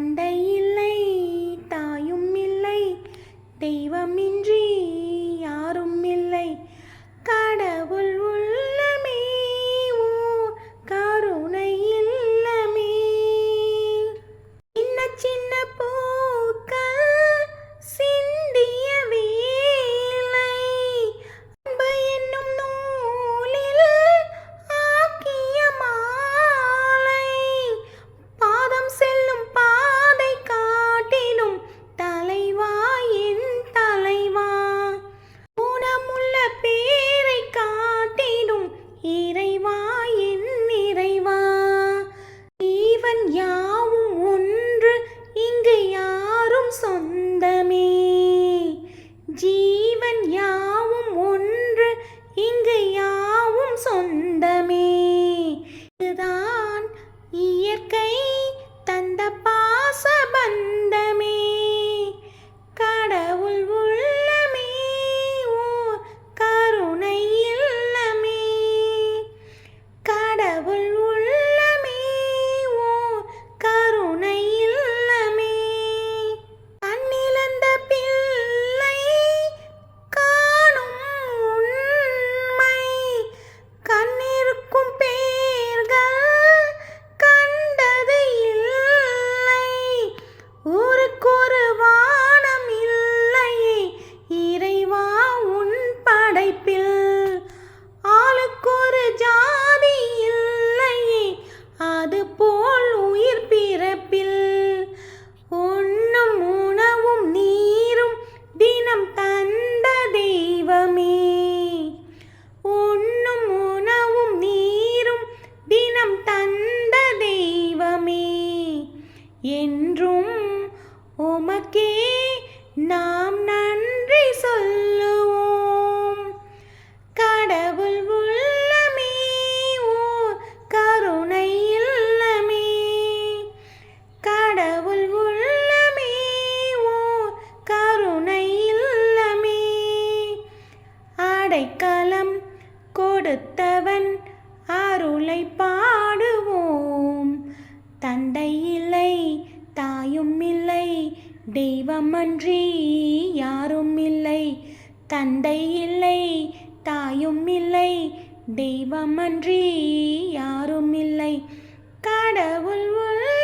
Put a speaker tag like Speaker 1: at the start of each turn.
Speaker 1: 안 돼. இறைவன் யாவும் ஒன்று இங்கு யாவும் சொந்தமே. இதுதான் இயற்கை தந்த பாசபந்தம் அடைக்கலம் கொடுத்தவன் அருளை பாடுவோம். தந்தை இல்லை தாயும் இல்லை தெய்வமன்றி யாரும் இல்லை. தந்தை இல்லை தாயும் இல்லை தெய்வமன்றி யாரும் இல்லை. கடவுள் உள்